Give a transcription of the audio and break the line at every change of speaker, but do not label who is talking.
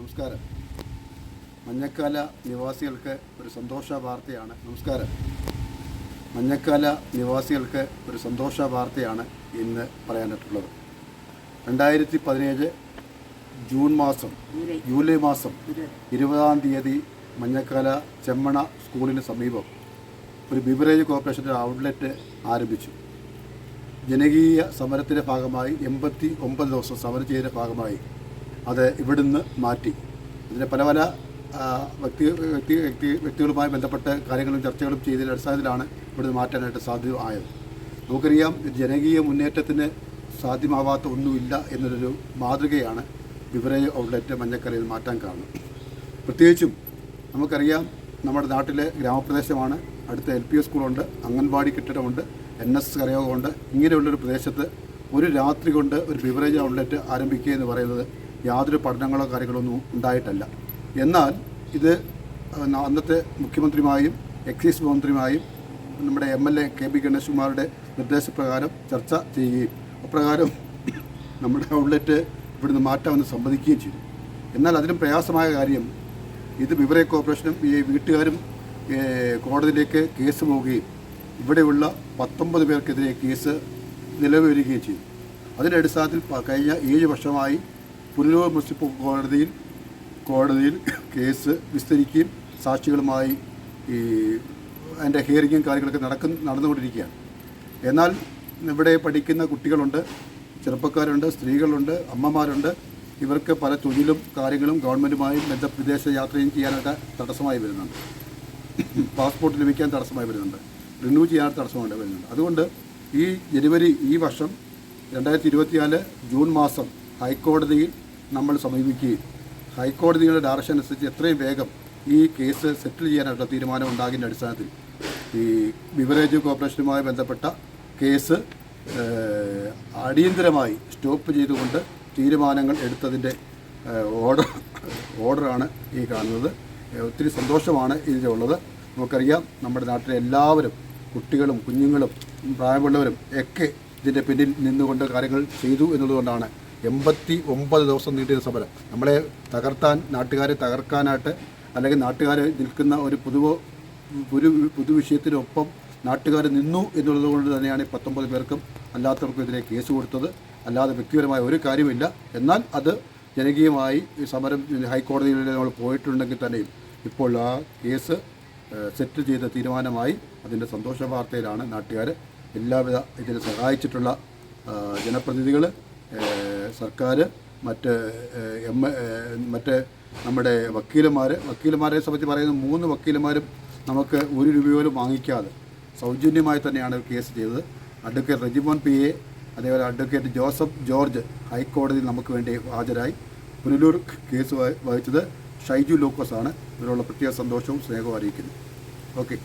നമസ്കാരം. മഞ്ഞക്കാല നിവാസികൾക്ക് ഒരു സന്തോഷ വാർത്തയാണ്. നമസ്കാരം. മഞ്ഞക്കാല നിവാസികൾക്ക് ഒരു സന്തോഷ വാർത്തയാണ് ഇന്ന് പറയാനായിട്ടുള്ളത്. രണ്ടായിരത്തി പതിനേഴ് ജൂൺ മാസം ജൂലൈ മാസം ഇരുപതാം തീയതി മഞ്ഞക്കാല ചെമ്മണ സ്കൂളിന് സമീപം ഒരു ബിവറേജ് കോർപ്പറേഷന്റെ ഔട്ട്ലെറ്റ് ആരംഭിച്ചു. ജനകീയ സമരത്തിന്റെ ഭാഗമായി എൺപത്തി ഒമ്പത് ദിവസം സമരം ചെയ്തതിന്റെ ഭാഗമായി അത് ഇവിടുന്ന് മാറ്റി. ഇതിന്റെ പല പല വ്യക്തി വ്യക്തി വ്യക്തി വ്യക്തികളുമായി ബന്ധപ്പെട്ട് കാര്യങ്ങളും ചർച്ചകളും ചെയ്തതിന്റെ അടിസ്ഥാനത്തിലാണ് ഇവിടുന്ന് മാറ്റാനായിട്ട് സാധ്യമായത്. നമുക്കറിയാം ജനകീയ മുന്നേറ്റത്തിന് സാധ്യമാവാത്ത ഒന്നുമില്ല എന്നൊരു മാതൃകയാണ് വിവരയ ഔട്ട്ലെറ്റ് മഞ്ഞക്കരയിൽ മാറ്റാൻ കാരണം. പ്രത്യേകിച്ചും നമുക്കറിയാം നമ്മുടെ നാട്ടിലെ ഗ്രാമപ്രദേശമാണ്. അടുത്ത എൽ പി എസ് സ്കൂളുണ്ട് അംഗൻവാടി കെട്ടിടമുണ്ട് എൻ എസ് കരയോഗമുണ്ട്. ഇങ്ങനെയുള്ളൊരു പ്രദേശത്ത് ഒരു രാത്രി കൊണ്ട് ഒരു ബിവറേജ് ഔട്ട്ലെറ്റ് ആരംഭിക്കുക എന്ന് പറയുന്നത് യാതൊരു പഠനങ്ങളോ കാര്യങ്ങളോ ഒന്നും ഉണ്ടായിട്ടല്ല. എന്നാൽ ഇത് അന്നത്തെ മുഖ്യമന്ത്രിയുമായും എക്സൈസ് മന്ത്രിയുമായും നമ്മുടെ M L A K P ഗണേഷ്കുമാരുടെ നിർദ്ദേശപ്രകാരം ചർച്ച ചെയ്യുകയും അപ്രകാരം നമ്മുടെ ഔട്ട്ലെറ്റ് ഇവിടുന്ന് മാറ്റാമെന്ന് സമ്മതിക്കുകയും ചെയ്തു. എന്നാൽ അതിലും പ്രയാസമായ കാര്യം ഇത് വിവര കോർപ്പറേഷനും ഈ വീട്ടുകാരും കോടതിയിലേക്ക് കേസ് പോവുകയും ഇവിടെയുള്ള പത്തൊമ്പത് പേർക്കെതിരെ കേസ് നിലവിൽ വരികയും ചെയ്തു. അതിന്റെ അടിസ്ഥാനത്തിൽ കഴിഞ്ഞ ഏഴ് വർഷമായി പുനലൂർ മുനിസിപ്പൽ കോടതിയിൽ കോടതിയിൽ കേസ് വിസ്തരിക്കുകയും സാക്ഷികളുമായി ഈ അതിന്റെ ഹിയറിങ്ങും കാര്യങ്ങളൊക്കെ നടക്കുന്ന നടന്നുകൊണ്ടിരിക്കുകയാണ്. എന്നാൽ ഇവിടെ പഠിക്കുന്ന കുട്ടികളുണ്ട് ചെറുപ്പക്കാരുണ്ട് സ്ത്രീകളുണ്ട് അമ്മമാരുണ്ട്. ഇവർക്ക് പല തൊഴിലും കാര്യങ്ങളും ഗവൺമെന്റുമായും ബന്ധ വിദേശ യാത്രയും ചെയ്യാനൊക്കെ തടസ്സമായി വരുന്നുണ്ട്. പാസ്പോർട്ട് ലഭിക്കാൻ തടസ്സമായി വരുന്നുണ്ട്. റിന്യൂ ചെയ്യാൻ തടസ്സമായി വരുന്നുണ്ട്. അതുകൊണ്ട് ഈ ജനുവരി ഈ വർഷം രണ്ടായിരത്തി ഇരുപത്തിനാല് ജൂൺ മാസം ഹൈക്കോടതിയിൽ നമ്മൾ സമീപിക്കുകയും ഹൈക്കോടതിയുടെ ഡയറക്ഷൻ അനുസരിച്ച് എത്രയും വേഗം ഈ കേസ് സെറ്റിൽ ചെയ്യാനായിട്ടുള്ള തീരുമാനം ഉണ്ടാകിന്റെ അടിസ്ഥാനത്തിൽ ഈ ബിവറേജ് കോർപ്പറേഷനുമായി ബന്ധപ്പെട്ട കേസ് അടിയന്തരമായി സ്റ്റോപ്പ് ചെയ്തുകൊണ്ട് തീരുമാനങ്ങൾ എടുത്തതിന്റെ ഓർഡർ ഓർഡറാണ് ഈ കാണുന്നത്. ഒത്തിരി സന്തോഷമാണ് ഇതിലുള്ളത്. നമുക്കറിയാം നമ്മുടെ നാട്ടിലെ എല്ലാവരും കുട്ടികളും കുഞ്ഞുങ്ങളും പ്രായമുള്ളവരും ഒക്കെ ഇതിന്റെ പിന്നിൽ നിന്നുകൊണ്ട് കാര്യങ്ങൾ ചെയ്തു എന്നുള്ളതുകൊണ്ടാണ് എൺപത്തി ഒമ്പത് ദിവസം നീട്ടിയ സമരം. നമ്മളെ തകർത്താൻ നാട്ടുകാരെ തകർക്കാനായിട്ട് അല്ലെങ്കിൽ നാട്ടുകാർ നിൽക്കുന്ന ഒരു പൊതുവോ ഒരു പൊതുവിഷയത്തിനൊപ്പം നാട്ടുകാർ നിന്നു എന്നുള്ളത് കൊണ്ട് തന്നെയാണ് പത്തൊമ്പത് പേർക്കും അല്ലാത്തവർക്കും ഇതിനെ കേസ് കൊടുത്തത്. അല്ലാതെ വ്യക്തിപരമായ ഒരു കാര്യമില്ല. എന്നാൽ അത് ജനകീയമായി സമരം ഹൈക്കോടതിയിൽ നമ്മൾ പോയിട്ടുണ്ടെങ്കിൽ തന്നെയും ഇപ്പോൾ ആ കേസ് സെറ്റിൽ ചെയ്ത തീരുമാനമായി അതിന്റെ സന്തോഷ വാർത്തയിലാണ് നാട്ടുകാർ എല്ലാവിധ ഇതിനെ സഹായിച്ചിട്ടുള്ള ജനപ്രതിനിധികൾ സർക്കാർ മറ്റ് എം മറ്റ് നമ്മുടെ വക്കീലന്മാർ വക്കീലന്മാരെ സംബന്ധിച്ച് പറയുന്ന മൂന്ന് വക്കീലന്മാരും നമുക്ക് ഒരു രൂപ പോലും വാങ്ങിക്കാതെ സൗജന്യമായി തന്നെയാണ് കേസ് ചെയ്തത്. അഡ്വക്കേറ്റ് റജിമോൻ പി എ അതേപോലെ അഡ്വക്കേറ്റ് ജോസഫ് ജോർജ് ഹൈക്കോടതിയിൽ നമുക്ക് വേണ്ടി ഹാജരായി പുനലൂർ കേസ് വഹി- വഹിച്ചത് ഷൈജു ലൂക്കോസ് ആണ് ഇതിനുള്ള പ്രത്യേക സന്തോഷവും സ്നേഹവും അറിയിക്കുന്നു. ഓക്കെ.